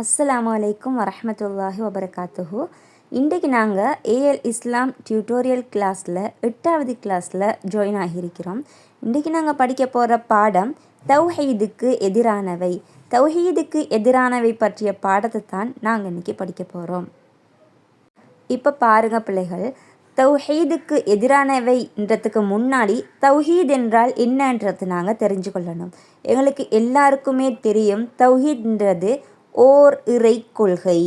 அஸ்லாம் அலைக்கும் வரமத்துல்லாஹி வபரகாத்துஹு. இன்றைக்கு நாங்கள் ஏஎல் இஸ்லாம் டியூட்டோரியல் கிளாஸில் எட்டாவது கிளாஸில் ஜாயின் ஆகியிருக்கிறோம். இன்றைக்கு நாங்கள் படிக்க போகிற பாடம் தௌஹீதுக்கு எதிரானவை. தௌஹீதுக்கு எதிரானவை பற்றிய பாடத்தை தான் நாங்கள் இன்றைக்கி படிக்க போகிறோம் இப்போ பாருங்க பிள்ளைகள் தௌஹீதுக்கு எதிரானவைன்றதுக்கு முன்னாடி தௌஹீத் என்றால் என்னன்றது நாங்கள் தெரிஞ்சு கொள்ளணும் எங்களுக்கு எல்லாருக்குமே தெரியும் தௌஹீத்ன்றது ஓர் இறை கொள்கை.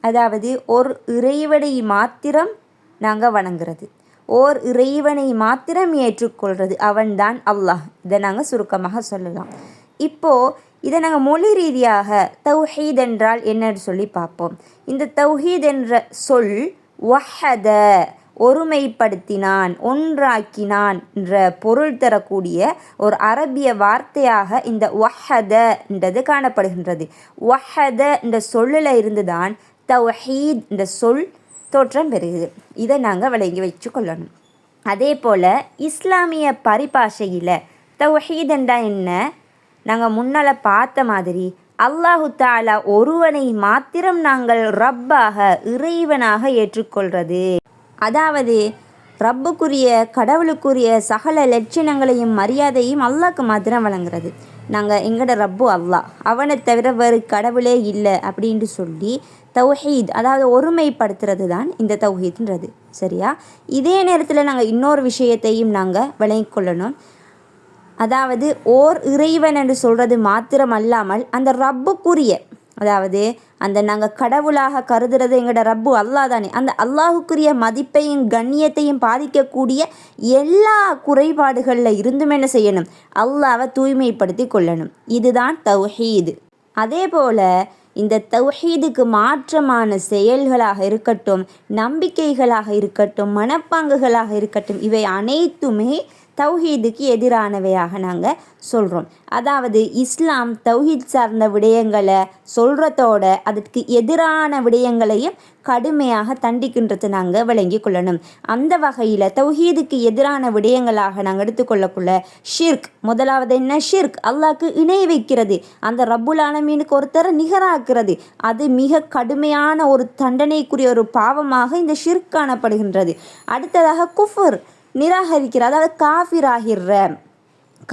அதாவது ஒரு இறைவனை மாத்திரம் நாங்கள் வணங்குறது. ஓர் இறைவனை மாத்திரம் ஏற்றுக்கொள்கிறது அவன்தான் அல்லாஹ். இதை நாங்கள் சுருக்கமாக சொல்லலாம். இப்போது இதை நாங்கள் மொழி ரீதியாக தௌஹீத் என்றால் என்னன்னு சொல்லி பார்ப்போம். இந்த தௌஹீத் என்ற சொல் வஹத. ஒருமைப்படுத்தினான் ஒன்றாக்கினான் என்ற பொருள் தரக்கூடிய ஒரு அரபிய வார்த்தையாக இந்த வஹதன்றது காணப்படுகின்றது. வஹத என்ற சொல்லில் இருந்து தான் தௌஹீத் என்ற சொல் தோற்றம் பெறுகிறது. இதை நாங்கள் விளங்கி வச்சு கொள்ளணும். அதே போல் இஸ்லாமிய பரிபாஷையில் தவஹீத் என்றா என்ன? நாங்கள் முன்னால் பார்த்த மாதிரி அல்லாஹு தாலா ஒருவனை மாத்திரம் நாங்கள் ரப்பாக இறைவனாக ஏற்றுக்கொள்வது அதாவது ரப்புக்குரிய கடவுளுக்குரிய சகல லட்சணங்களையும் மரியாதையும் அல்லாக்கு மாத்திரம் வழங்குறது. நாங்கள் எங்களோட ரப்பு அல்லாஹ் அவனை தவிர வேறு கடவுளே இல்லை அப்படின்ட்டு சொல்லி தௌஹீத் அதாவது ஒருமைப்படுத்துறது தான் இந்த தௌஹீத்ன்றது. சரியா? இதே நேரத்தில் நாங்கள் இன்னொரு விஷயத்தையும் நாங்கள் விளங்கிக் கொள்ளணும். அதாவது ஓர் இறைவன் என்று சொல்கிறது மாத்திரம் அல்லாமல் அந்த ரப்புக்குரிய அதாவது அந்த நாங்கள் கடவுளாக கருதுறது எங்களோட ரப்பு அல்லாஹ் தானே அந்த அல்லாஹுக்குரிய மதிப்பையும் கண்ணியத்தையும் பாதிக்கக்கூடிய எல்லா குறைபாடுகளில் இருந்தும் என்ன செய்யணும்? அல்லாவை தூய்மைப்படுத்தி கொள்ளணும். இதுதான் தௌஹீது. அதே போல் இந்த தௌஹீதுக்கு மாற்றமான செயல்களாக இருக்கட்டும் நம்பிக்கைகளாக இருக்கட்டும் மனப்பாங்குகளாக இருக்கட்டும் இவை அனைத்துமே தௌஹீதுக்கு எதிரானவையாக நாங்கள் சொல்கிறோம் அதாவது இஸ்லாம் தௌஹீத் சார்ந்த விடயங்களை சொல்கிறதோட அதற்கு எதிரான விடயங்களையும் கடுமையாக தண்டிக்கின்றது நாங்கள் விளங்கி கொள்ளணும். அந்த வகையில் தௌஹீதுக்கு எதிரான விடயங்களாக நாங்கள் எடுத்துக்கொள்ளக்குள்ள ஷிர்க். முதலாவது என்ன? ஷிர்க். அல்லாக்கு இணை வைக்கிறது. அந்த ரப்புல் ஆலமீனுக்கு ஒருத்தரை நிகராக்குறது. அது மிக கடுமையான ஒரு தண்டனைக்குரிய ஒரு பாவமாக இந்த ஷிர்க் காணப்படுகின்றது. அடுத்ததாக குஃபர். நிராகரிக்கிற அதாவது காஃபிர் ஆகிற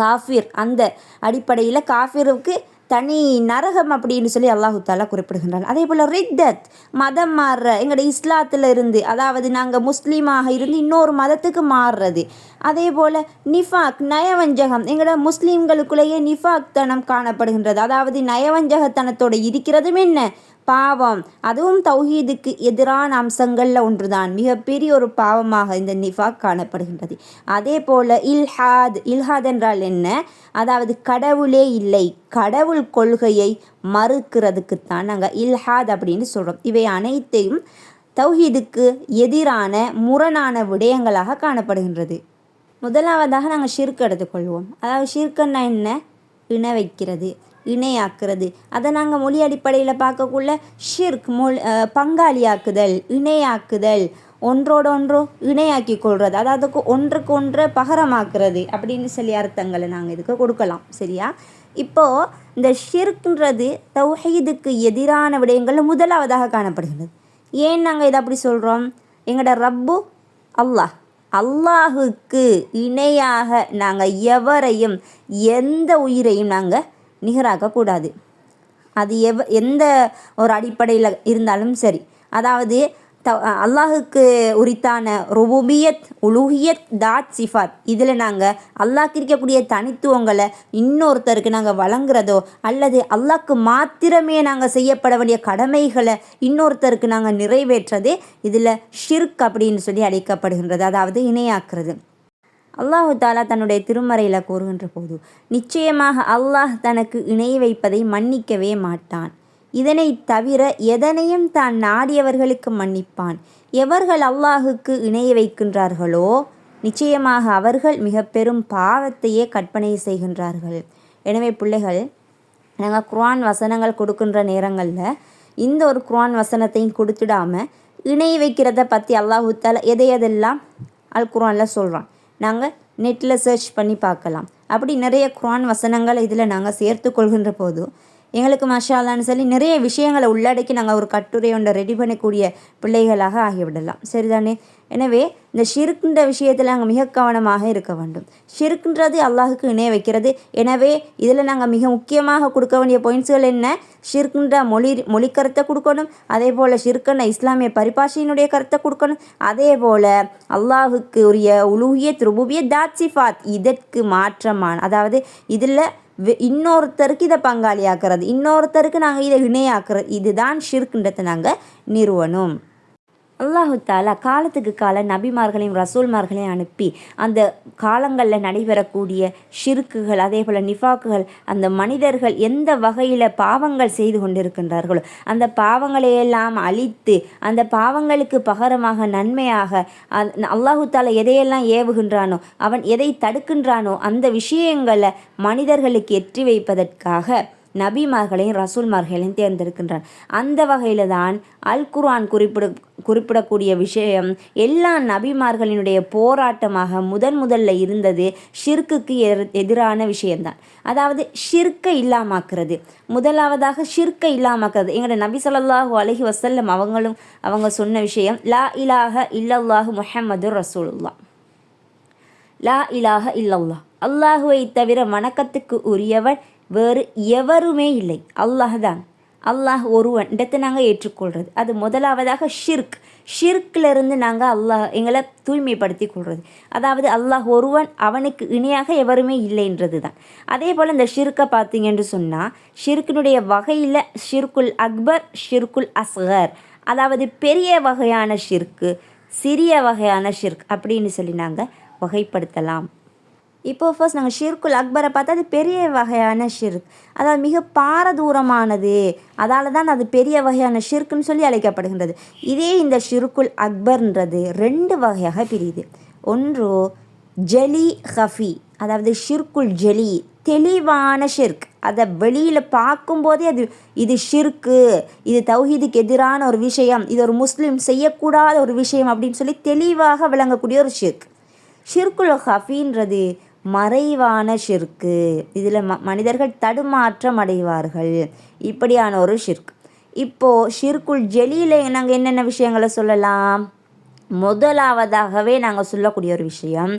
காஃபிர் அந்த அடிப்படையில் காஃபிருக்கு தனி நரகம் அப்படின்னு சொல்லி அல்லாஹு தாலா குறிப்பிடுகின்றான். அதே போல் ரித்தத் மதம் மாறுற எங்களோட இஸ்லாத்தில் இருந்து அதாவது நாங்கள் முஸ்லீமாக இருந்து இன்னொரு மதத்துக்கு மாறுறது. அதே போல் நிஃபாக் நயவஞ்சகம் எங்களோட முஸ்லீம்களுக்குள்ளேயே நிஃபாக் தனம் காணப்படுகின்றது. அதாவது நயவஞ்சகத்தனத்தோடு இருக்கிறதும் என்ன? பாவம். அதுவும் தௌஹீதுக்கு எதிரான அம்சங்களில் ஒன்றுதான். மிகப்பெரிய ஒரு பாவமாக இந்த நிஃபாக் காணப்படுகின்றது. அதே போல் இல்ஹாத் இல்ஹாத் என்றால் என்ன? அதாவது கடவுளே இல்லை. கடவுள் கொள்கையை மறுக்கிறதுக்குத்தான் நாங்கள் இல்ஹாத் அப்படின்னு சொல்கிறோம் இவை அனைத்தையும் தௌஹீதுக்கு எதிரான முரணான விடயங்களாக காணப்படுகின்றது. முதலாவதாக நாங்கள் ஷிர்க் எடுத்துக்கொள்வோம். அதாவது ஷிர்கன்னா என்ன? இண வைக்கிறது. இணையாக்குறது. அதை நாங்கள் மொழி அடிப்படையில் பார்க்கக்குள்ள ஷிர்க் மொழி பங்காளியாக்குதல் இணையாக்குதல் ஒன்றோட ஒன்றோ இணையாக்கி கொள்வது அதாவது ஒன்றுக்கு ஒன்று பகரமாக்குறது அப்படின்னு சொல்லி அர்த்தங்களை நாங்கள் இதுக்கு கொடுக்கலாம். சரியா? இப்போது இந்த ஷிர்க்ன்றது தௌஹீதுக்கு எதிரான விடயங்களில் முதலாவதாக காணப்படுகிறது. ஏன் நாங்கள் இதை அப்படி சொல்கிறோம் எங்களோட ரப்பு அல்லாஹ். அல்லாஹுக்கு இணையாக நாங்கள் எவரையும் எந்த உயிரையும் நாங்கள் நிகராக்கக்கூடாது அது எவ் எந்த ஒரு அடிப்படையில் இருந்தாலும் சரி. அதாவது த அல்லாஹுக்கு உரித்தான ருபுபியத் உலூஹியத் தாட் சிஃபாத். இதில் நாங்கள் அல்லாஹ்க்கு இருக்கக்கூடிய தனித்துவங்களை இன்னொருத்தருக்கு நாங்கள் வழங்குறதோ அல்லது அல்லாஹ்க்கு மாத்திரமே நாங்கள் செய்யப்பட வேண்டிய கடமைகளை இன்னொருத்தருக்கு நாங்கள் நிறைவேற்றதே இதில் ஷிர்க் அப்படின்னு சொல்லி அழைக்கப்படுகின்றது. அதாவது இணையாக்குறது. அல்லாஹு தாலா தன்னுடைய திருமறையில் கூறுகின்ற போது நிச்சயமாக அல்லாஹ் தனக்கு இணை வைப்பதை மன்னிக்கவே மாட்டான். இதனை தவிர எதனையும் தான் நாடியவர்களுக்கு மன்னிப்பான். எவர்கள் அல்லாஹுக்கு இணை வைக்கின்றார்களோ நிச்சயமாக அவர்கள் மிக பெரும் பாவத்தையே கற்பனை செய்கின்றார்கள். எனவே பிள்ளைகள் நாங்கள் குர்ஆன் வசனங்கள் கொடுக்கின்ற நேரங்களில் இந்த ஒரு குர்ஆன் வசனத்தையும் கொடுத்துடாமல் இணை வைக்கிறத பற்றி அல்லாஹூத்தால் எதை எதெல்லாம் அல் குர்ஆனில் சொல்கிறான் நாங்கள் நெட்டில் சர்ச் பண்ணி பார்க்கலாம். அப்படி நிறைய குரான் வசனங்களை இதில் நாங்கள் சேர்த்து கொள்கின்ற போது எங்களுக்கு மஷாலான்னு சொல்லி நிறைய விஷயங்களை உள்ளடக்கி நாங்கள் ஒரு கட்டுரை ஒன்றை ரெடி பண்ணக்கூடிய பிள்ளைகளாக ஆகிவிடலாம். சரிதானே? எனவே இந்த ஷிருக்குன்ற விஷயத்தில் நாங்கள் மிக கவனமாக இருக்க வேண்டும். ஷிருக்குன்றது அல்லாஹுக்கு இணைய வைக்கிறது. எனவே இதில் நாங்கள் மிக முக்கியமாக கொடுக்க வேண்டிய பாயிண்ட்ஸ்கள் என்ன? ஷிருக்குன்ற மொழி மொழி கருத்தை கொடுக்கணும். அதே போல் ஷிருக்குன்ற இஸ்லாமிய பரிபாஷையினுடைய கருத்தை கொடுக்கணும். அதே போல் அல்லாஹுக்கு உரிய உலூகிய திருபுவிய தாட்சிஃபாத் இதற்கு மாற்றமான அதாவது இதில் இன்னொருத்தருக்கு இதை பங்காளியாக்குறது இன்னொருத்தருக்கு நாங்கள் இதை இணையாக்குறது இதுதான் ஷிர்க்குன்றதை நாங்கள் நிறுவனம் அல்லாஹு தாலா காலத்துக்கு கால நபிமார்களையும் ரசூல்மார்களையும் அனுப்பி அந்த காலங்களில் நடைபெறக்கூடிய ஷிருக்குகள் அதே போல் நிஃபாக்குகள் அந்த மனிதர்கள் எந்த வகையில் பாவங்கள் செய்து கொண்டிருக்கின்றார்களோ அந்த பாவங்களையெல்லாம் அழித்து அந்த பாவங்களுக்கு பகரமாக நன்மையாக அல்லாஹு தாலா எதையெல்லாம் ஏவுகின்றானோ அவன் எதை தடுக்கின்றானோ அந்த விஷயங்களை மனிதர்களுக்கு எற்றி வைப்பதற்காக நபிமார்களையும் ரசூல்மார்களையும் தேர்ந்தெடுக்கின்றான் அந்த வகையில் தான் அல் குர்ஆன் குறிப்பிட குறிப்பிடக்கூடிய விஷயம் எல்லா நபிமார்களினுடைய போராட்டமாக முதன் முதல்ல இருந்தது ஷிர்க்குக்கு எதிரான விஷயம்தான். அதாவது ஷிர்க்கை இல்லாமாக்குறது. முதலாவதாக ஷிர்க்கை இல்லாமாக்குறது. எங்களோட நபி சொல்லாஹு அலஹி வசல்லம் அவங்களும் அவங்க சொன்ன விஷயம் லா இலாஹ இல்லல்லாஹு முஹம்மது ரசூலுல்லா லா இலாஹ இல்லல்லா அல்லாஹுவை தவிர வணக்கத்துக்கு உரியவன் வேறு எவருமே இல்லை. அல்லாஹ் தான். அல்லாஹ் ஒருவன். இடத்தை நாங்கள் ஏற்றுக்கொள்கிறது அது முதலாவதாக ஷிர்க் ஷிர்க்கிலிருந்து நாங்கள் அல்லாஹ் எங்களை தூய்மைப்படுத்தி கொள்வது அதாவது அல்லாஹ் ஒருவன் அவனுக்கு இணையாக எவருமே இல்லைன்றது தான். அதே போல் இந்த ஷிர்க்கை பார்த்தீங்கன்னு சொன்னால் ஷிர்க்கினுடைய வகையில் ஷிர்குல் அக்பர் ஷிர்குல் அஸ்கர் அதாவது பெரிய வகையான ஷிர்க்கு சிறிய வகையான ஷிர்க் அப்படின்னு சொல்லி நாங்கள் வகைப்படுத்தலாம். இப்போது ஃபர்ஸ்ட் நாங்கள் ஷிர்குல் அக்பரை பார்த்தா அது பெரிய வகையான ஷிர்க். அதாவது மிக பாரதூரமானது. அதால் தான் அது பெரிய வகையான ஷிர்க்குன்னு சொல்லி அழைக்கப்படுகின்றது. இதே இந்த ஷிர்குல் அக்பர்ன்றது ரெண்டு வகையாக பிரியுது. ஒன்று ஜலி ஹஃபி. அதாவது ஷிர்குல் ஜலி. தெளிவான ஷிர்க். அதை வெளியில் பார்க்கும்போதே அது இது ஷிர்க்கு இது தௌஹீதுக்கு எதிரான ஒரு விஷயம் இது ஒரு முஸ்லீம் செய்யக்கூடாத ஒரு விஷயம் அப்படின்னு சொல்லி தெளிவாக விளங்கக்கூடிய ஒரு ஷிர்க். ஷிர்குல் ஹஃபின்றது மறைவான ஷிர்க்கு இதில் ம மனிதர்கள் தடுமாற்றம் அடைவார்கள். இப்படியான ஒரு ஷிர்க் இப்போது ஷிர்குல் ஜெலியில் நாங்கள் என்னென்ன விஷயங்களை சொல்லலாம்? முதலாவதாகவே நாங்கள் சொல்லக்கூடிய ஒரு விஷயம்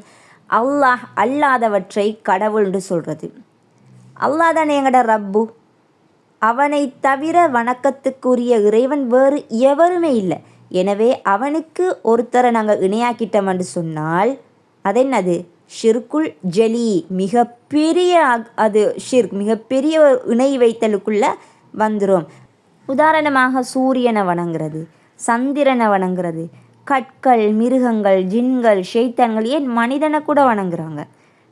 அல்லாஹ் அல்லாதவற்றை கடவுள்னு சொல்கிறது அல்லாஹ் தானே எங்கட ரப்பு? அவனை தவிர வணக்கத்துக்குரிய இறைவன் வேறு எவருமே இல்லை. எனவே அவனுக்கு ஒருத்தரை நாங்கள் இணையாக்கிட்டோம் என்று சொன்னால் அதென்னது? ஷிர்குல் ஜலி மிகப்பெரிய அது ஷிர்க் மிகப்பெரிய இணை வைத்தலுக்குள்ளே வந்துடும் உதாரணமாக சூரியனை வணங்குறது சந்திரனை வணங்குறது கற்கள் மிருகங்கள் ஜின்கள் ஷெய்தான்கள் ஏன் மனிதனை கூட வணங்குறாங்க?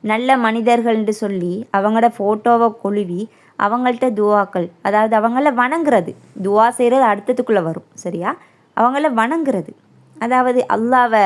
நல்ல மனிதர்கள்னு சொல்லி அவங்களோட ஃபோட்டோவை கொழுவி அவங்கள்ட்ட துவாக்கள் அதாவது அவங்கள வணங்குறது. துவா செய்கிறது அடுத்ததுக்குள்ளே வரும் சரியா? அவங்கள வணங்குறது. அதாவது அல்லாவை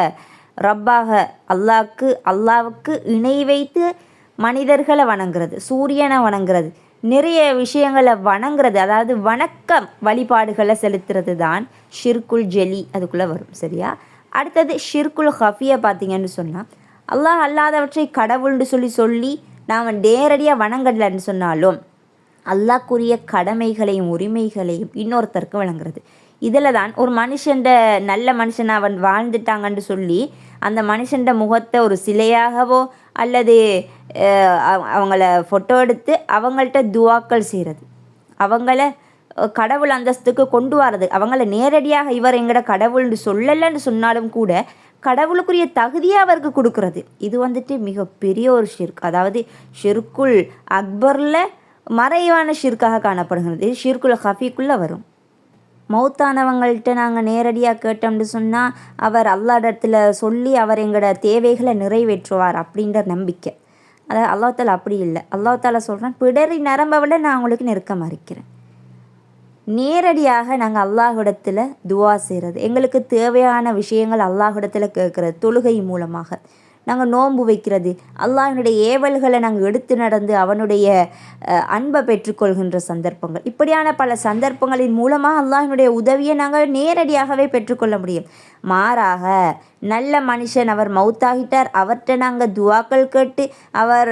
ரப்பாக அல்லாவுக்கு அல்லாவுக்கு இணை வைத்து மனிதர்களை வணங்குறது சூரியனை வணங்குறது நிறைய விஷயங்களை வணங்குறது அதாவது வணக்கம் வழிபாடுகளை செலுத்துறது தான் ஷிர்குல் ஜெலி அதுக்குள்ளே வரும் சரியா? அடுத்தது ஷிர்குல் ஹஃபியை பார்த்தீங்கன்னு சொன்னால் அல்லாஹ் அல்லாதவற்றை கடவுள்னு சொல்லி சொல்லி நாம் நேரடியாக வணங்கலன்னு சொன்னாலும் அல்லாக்குரிய கடமைகளையும் உரிமைகளையும் இன்னொருத்தருக்கு வழங்குறது. இதில் தான் ஒரு மனுஷன்ட நல்ல மனுஷன் அவன் வாழ்ந்துட்டாங்கன்னு சொல்லி அந்த மனுஷன்ட முகத்தை ஒரு சிலையாகவோ அல்லது அவங்கள ஃபோட்டோ எடுத்து அவங்கள்ட்ட துவாக்கள் செய்கிறது அவங்கள கடவுள் அந்தஸ்துக்கு கொண்டு வரது. அவங்கள நேரடியாக இவர் எங்கட கடவுள்னு சொல்லலைன்னு சொன்னாலும் கூட கடவுளுக்குரிய தகுதியை அவருக்கு கொடுக்குறது. இது வந்துட்டு மிகப்பெரிய ஒரு ஷிர்க். அதாவது ஷிர்குல் அக்பரில் மறைவான ஷிர்காக காணப்படுகிறது. ஷிர்குல் ஹஃபிக்குள்ளே வரும். மௌத்தானவங்கள்ட்ட நாங்கள் நேரடியாக கேட்டோம்னு சொன்னால் அவர் அல்லாடத்தில் சொல்லி அவர் எங்களோட தேவைகளை நிறைவேற்றுவார் அப்படின்ற நம்பிக்கை. அதாவது அல்லாத்தால் அப்படி இல்லை. அல்லாத்தால சொல்கிறேன் பிடரி நரம்பை விட நான் உங்களுக்கு நெருக்கமாக இருக்கிறேன் நேரடியாக நாங்கள் அல்லாஹிடத்தில் துவா செய்கிறது எங்களுக்கு தேவையான விஷயங்கள் அல்லாஹிடத்தில் கேட்குறது தொழுகை மூலமாக. நாங்கள் நோன்பு வைக்கிறது. அல்லாஹினுடைய ஏவல்களை நாங்கள் எடுத்து நடந்து அவனுடைய அன்பை பெற்றுக்கொள்கின்ற சந்தர்ப்பங்கள். இப்படியான பல சந்தர்ப்பங்களின் மூலமாக அல்லாஹினுடைய உதவியை நாங்கள் நேரடியாகவே பெற்றுக்கொள்ள முடியும். மாறாக நல்ல மனுஷன். அவர் மௌத்தாகிட்டார். அவர்கிட்ட நாங்கள் துவாக்கள் கேட்டு அவர்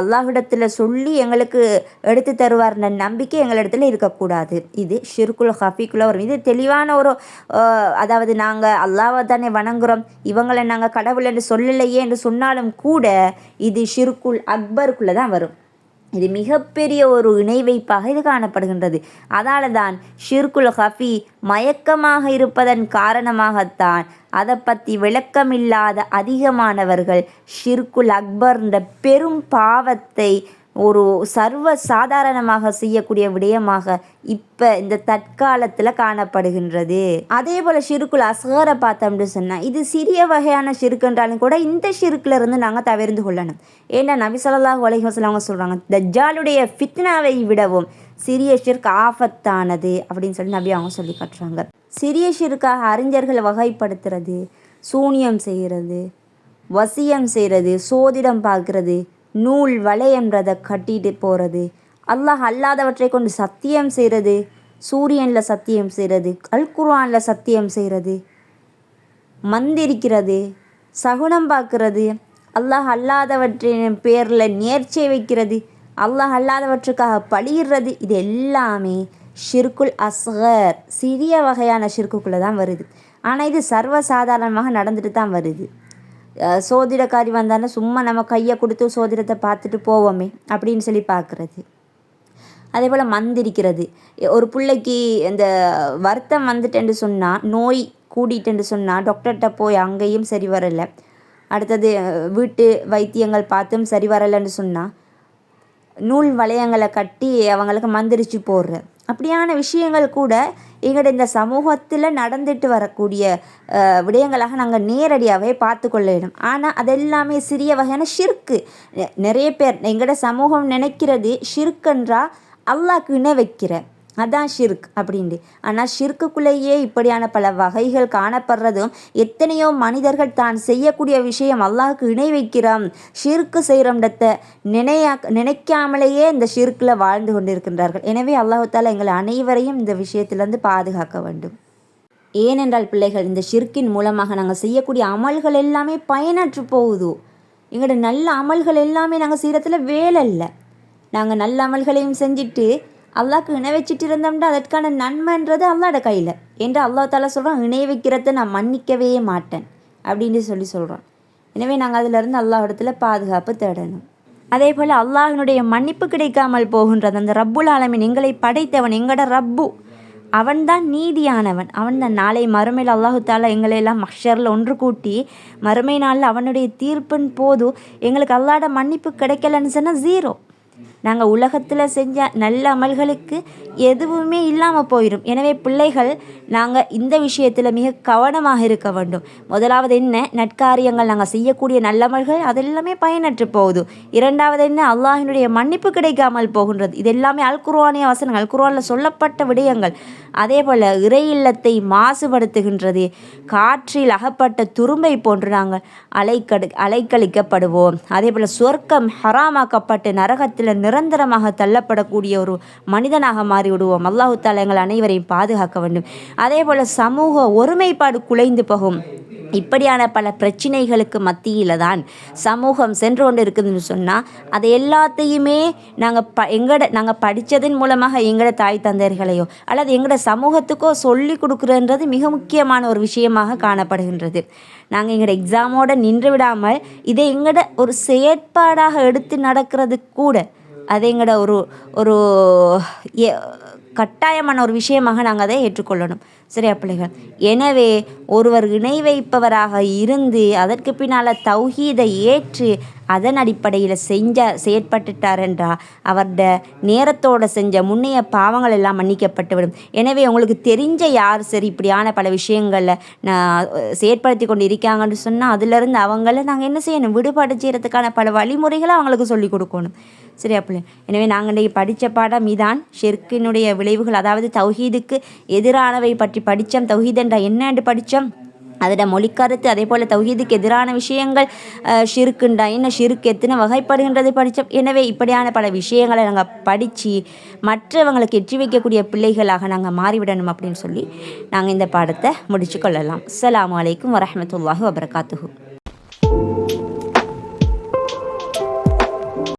அல்லாஹிடத்தில் சொல்லி எங்களுக்கு எடுத்து தருவார்ன்ற நம்பிக்கை எங்களிடத்தில் இருக்கக்கூடாது. இது ஷிர்குல் ஹஃபிக்குள்ள வரும். இது தெளிவான ஒரு அதாவது நாங்கள் அல்லாவை தானே வணங்குறோம். இவங்களை நாங்கள் கடவுள் என்று சொல்லலையே என்று சொன்னாலும் கூட இது ஷிர்குல் அக்பருக்குள்ளே தான் வரும். இது மிகப்பெரிய ஒரு இணை வைப்பாக இது காணப்படுகின்றது. அதனால தான் ஷிர்குல் ஹஃபி மயக்கமாக இருப்பதன் காரணமாகத்தான் அதை பற்றி விளக்கமில்லாத அதிகமானவர்கள். ஷிர்குல் இந்த பெரும் பாவத்தை ஒரு சர்வ சாதாரணமாக செய்யக்கூடிய விடயமாக இப்போ இந்த தற்காலத்தில் காணப்படுகின்றது. அதே போல் ஷிருக்குள் அசகரை பார்த்தோம்னு சொன்னால் இது சிறிய வகையான சிறுக்குன்றாலும் கூட இந்த ஷிருக்கில் இருந்து நாங்கள் தவிர்ந்து கொள்ளணும். ஏன்னா நபி சொல்லாஹ் வலைஹசல் அவங்க சொல்கிறாங்க தஜ்ஜாலுடைய ஃபித்னாவை விடவும் சிறிய ஷிர்க் ஆபத்தானது அப்படின்னு சொல்லி நபி அவங்க சொல்லி காட்டுறாங்க. சிறிய சிறுக்காக அறிஞர்கள் வகைப்படுத்துறது சூனியம் செய்கிறது வசியம் செய்கிறது சோதிடம் பார்க்குறது நூல் வளையன்றதை கட்டிட்டு போகிறது அல்லாஹ் அல்லாதவற்றை கொண்டு சத்தியம் செய்கிறது சூரியனில் சத்தியம் செய்கிறது அல்குர்வானில் சத்தியம் செய்கிறது மந்திரிக்கிறது சகுனம் பார்க்கறது. அல்லாஹ் அல்லாதவற்றின் பேரில் நேர்ச்சை வைக்கிறது. அல்லாஹ் அல்லாதவற்றுக்காக பழியிடுறது. இது எல்லாமே ஷிர்குல் அஸ்கர். சிறிய வகையான ஷிர்குக்குள்ளே தான் வருது. ஆனால் இது சர்வசாதாரணமாக நடந்துட்டு தான் வருது. சோதிடக்காரி வந்தாலும் சும்மா நம்ம கையை கொடுத்து சோதிடத்தை பார்த்துட்டு போவோமே அப்படின்னு சொல்லி பார்க்குறது. அதே போல் மந்திரிக்கிறது. ஒரு பிள்ளைக்கு இந்த வருத்தம் வந்துட்டேன்னு சொன்னால் நோய் கூடிட்டேன்னு சொன்னால் டாக்டர்கிட்ட போய் அங்கேயும் சரி வரலை. அடுத்தது வீட்டு வைத்தியங்கள் பார்த்தும் சரி வரலைன்னு சொன்னால் நூல் வளையங்களை கட்டி அவங்களுக்கு மந்திரிச்சு போடுற. அப்படியான விஷயங்கள் கூட எங்களோட இந்த சமூகத்தில் நடந்துட்டு வரக்கூடிய விடயங்களாக நாங்கள் நேரடியாகவே பார்த்து கொள்ளணும் ஆனால் அதெல்லாமே சிறிய வகையான ஷிர்க்கு. நிறைய பேர் எங்களோட சமூகம் நினைக்கிறது ஷிர்க்குன்றா அல்லாக்கு இணை வைக்கிற அதான் ஷிர்க் அப்படின்ட்டு ஆனால் ஷிர்க்குள்ளேயே இப்படியான பல வகைகள் காணப்படுறதும் எத்தனையோ மனிதர்கள் தான் செய்யக்கூடிய விஷயம் அல்லாஹுக்கு இணை வைக்கிறோம். ஷிர்க்கு செய்கிறோம்டத்தை நினையா நினைக்காமலேயே இந்த ஷிர்க்கில் வாழ்ந்து கொண்டிருக்கின்றார்கள். எனவே அல்லாஹால எங்கள் அனைவரையும் இந்த விஷயத்திலிருந்து பாதுகாக்க வேண்டும். ஏனென்றால் பிள்ளைகள் இந்த ஷிர்க்கின் மூலமாக நாங்கள் செய்யக்கூடிய அமல்கள் எல்லாமே பயனற்று போகுதோ? எங்களோட நல்ல அமல்கள் எல்லாமே நாங்கள் செய்கிறத்தில் வேலை இல்லை. நாங்கள் நல்ல அமல்களையும் செஞ்சுட்டு அல்லாக்கு இணை வச்சுட்டு இருந்தோம்னா அதற்கான நன்மைன்றது அல்லாட கையில். என்று அல்லா தாலா சொல்கிறான் இணை வைக்கிறத நான் மன்னிக்கவே மாட்டேன் அப்படின்னு சொல்லி சொல்கிறான் எனவே நாங்கள் அதிலிருந்து அல்லாஹ் பாதுகாப்பு தேடணும். அதே போல் அல்லாஹினுடைய மன்னிப்பு கிடைக்காமல் போகின்றது அந்த ரப்புல் ஆலமின் எங்களை படைத்தவன் எங்களோட ரப்பு அவன்தான் நீதியானவன். அவன் தான் நாளை மறுமையில் அல்லாஹு தாலா எங்களை எல்லாம் மஷரில் ஒன்று கூட்டி மறுமை நாளில் அவனுடைய தீர்ப்பின் போது எங்களுக்கு அல்லாட மன்னிப்பு கிடைக்கலன்னு சொன்னால் ஜீரோ நாங்கள் உலகத்தில் செஞ்ச நல்ல அமல்களுக்கு எதுவுமே இல்லாமல் போயிடும் எனவே பிள்ளைகள் நாங்கள் இந்த விஷயத்தில் மிக கவனமாக இருக்க வேண்டும். முதலாவது என்ன? நட்காரியங்கள் நாங்கள் செய்யக்கூடிய நல்லமல்கள் அதெல்லாமே பயனற்று போகுது. இரண்டாவது என்ன? அல்லாஹினுடைய மன்னிப்பு கிடைக்காமல் போகின்றது. இது எல்லாமே அல் வசனங்கள். அல்குர்வானில் சொல்லப்பட்ட விடயங்கள். அதே போல் இறை இல்லத்தை மாசுபடுத்துகின்றது. காற்றில் அகப்பட்ட துரும்பை போன்று நாங்கள் அலைக்கடு அலைக்கழிக்கப்படுவோம். அதே போல் சொர்க்கம் ஹராமாக்கப்பட்டு நரகத்தில் நிரந்தரமாக தள்ளப்படக்கூடிய ஒரு மனிதனாக மாறிவிடுவோம். அல்லாஹு தாலா எங்கள் அனைவரையும் பாதுகாக்க வேண்டும். அதே போல் சமூக ஒருமைப்பாடு குலைந்து போகும். இப்படியான பல பிரச்சனைகளுக்கு மத்தியில் தான் சமூகம் சென்று கொண்டு இருக்குதுன்னு சொன்னால் அதை எல்லாத்தையுமே நாங்கள் ப எங்களோட நாங்கள் படித்ததன் மூலமாக எங்களோட தாய் தந்தையர்களையோ அல்லது எங்களோட சமூகத்துக்கோ சொல்லி கொடுக்குறன்றது மிக முக்கியமான ஒரு விஷயமாக காணப்படுகின்றது. நாங்கள் எங்களோட எக்ஸாமோடு நின்று விடாமல் இதை எங்களோட ஒரு செயற்பாடாக எடுத்து நடக்கிறது கூட அது எங்களோட ஒரு ஒரு கட்டாயமான ஒரு விஷயமாக நாங்கள் அதை ஏற்றுக்கொள்ளணும். சரியா பிள்ளைகள்? எனவே ஒருவர் இணை வைப்பவராக இருந்து அதற்கு பின்னால் தௌஹீதை ஏற்று அதன் அடிப்படையில் செஞ்ச செயற்பட்டுட்டார் என்றால் நேரத்தோட நேரத்தோடு செஞ்ச முன்னைய பாவங்கள் எல்லாம் மன்னிக்கப்பட்டுவிடும். எனவே உங்களுக்கு தெரிஞ்ச யார் சரி இப்படியான பல விஷயங்களில் நான் செயற்படுத்தி கொண்டு இருக்காங்கன்னு சொன்னால் அதிலிருந்து அவங்கள நாங்கள் என்ன செய்யணும்? விடுபாடு செய்கிறதுக்கான பல வழிமுறைகளை அவங்களுக்கு சொல்லிக் கொடுக்கணும். சரியா பிள்ளை? எனவே நாங்கள் இன்றைக்கி படித்த பாடம் இதான். ஷெர்க்கினுடைய விளைவுகள் அதாவது தௌஹீதுக்கு எதிரானவை பற்றி படித்தோம் தௌஹீத் என்ற என்னென்று படித்தோம் அதோட மொழிக்கருத்து அதே போல் தௌஹீதுக்கு எதிரான விஷயங்கள் ஷிருக்குண்டா என்ன ஷிருக்கு எத்தனை வகைப்படுகின்றது படித்தோம் எனவே இப்படியான பல விஷயங்களை நாங்கள் படித்து மற்றவங்களுக்கு எற்றி வைக்கக்கூடிய பிள்ளைகளாக நாங்கள் மாறிவிடணும் அப்படின்னு சொல்லி நாங்கள் இந்த பாடத்தை முடிச்சு கொள்ளலாம். அஸ்ஸலாமு அலைக்கும் வரஹ்மத்துல்லாஹி வபரகாத்துஹு.